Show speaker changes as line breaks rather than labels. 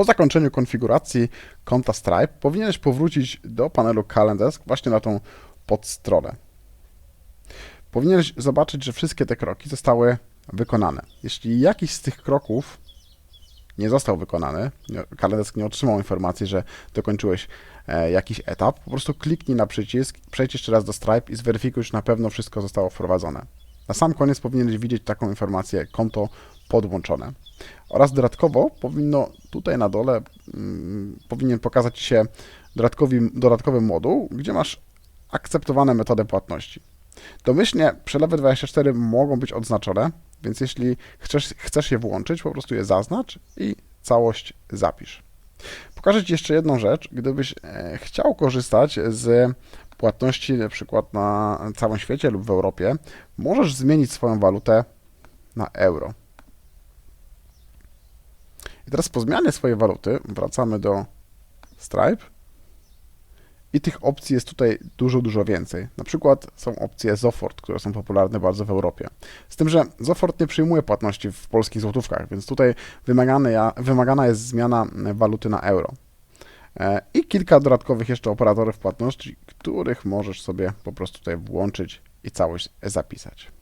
Po zakończeniu konfiguracji konta Stripe powinieneś powrócić do panelu Calendesk właśnie na tą podstronę. Powinieneś zobaczyć, że wszystkie te kroki zostały wykonane. Jeśli jakiś z tych kroków nie został wykonany, Calendesk nie otrzymał informacji, że dokończyłeś e, jakiś etap, po prostu kliknij na przycisk, przejdź jeszcze raz do Stripe i zweryfikuj, czy na pewno wszystko zostało wprowadzone. Na sam koniec powinieneś widzieć taką informację konto podłączone. Oraz dodatkowo powinno tutaj na dole mm, powinien pokazać się dodatkowy, dodatkowy moduł, gdzie masz akceptowane metody płatności. Domyślnie przelewy 24 mogą być odznaczone, więc jeśli chcesz, chcesz je włączyć, po prostu je zaznacz i całość zapisz. Pokażę Ci jeszcze jedną rzecz. Gdybyś e, chciał korzystać z płatności na przykład na całym świecie lub w Europie, możesz zmienić swoją walutę na euro. I teraz po zmianie swojej waluty wracamy do Stripe i tych opcji jest tutaj dużo, dużo więcej. Na przykład są opcje Zofort, które są popularne bardzo w Europie. Z tym, że Zofort nie przyjmuje płatności w polskich złotówkach, więc tutaj wymagana jest zmiana waluty na euro. E, I kilka dodatkowych jeszcze operatorów płatności, których możesz sobie po prostu tutaj włączyć i całość zapisać.